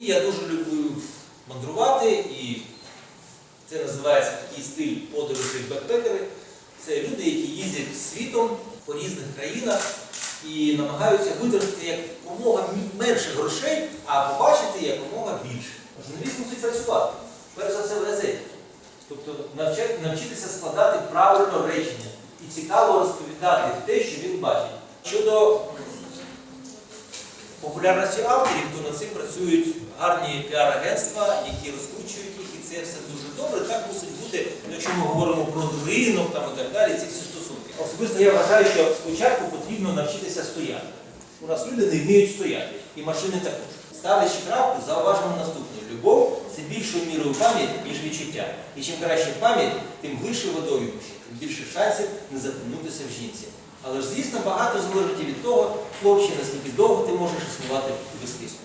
Я дуже люблю мандрувати, і це називається такий стиль подорожі бекпекери. Це люди, які їздять світом по різних країнах і намагаються витратити якомога менше грошей, а побачити якомога більше. Журналіст мусить працювати, перш за все в газеті. Тобто навчитися складати правильно речення і цікаво розповідати те, що він бачить. Щодо популярності авторів, то над цим працюють гарні піар-агентства, які розкручують їх, і це все дуже добре. Так мусить бути, ну, якщо ми говоримо про ринок там, і так далі, ці всі стосунки. Особисто я вважаю, що спочатку потрібно навчитися стояти. У нас люди не вміють стояти, і машини також. Ставлячи крапку, зауважимо більшою пам'ять, ніж відчуття. І чим краще пам'ять, тим вище водою, тим більше шансів не запинутися в жінці. Але ж, звісно, багато залежить від того, хлопче, наскільки довго ти можеш існувати без кисню.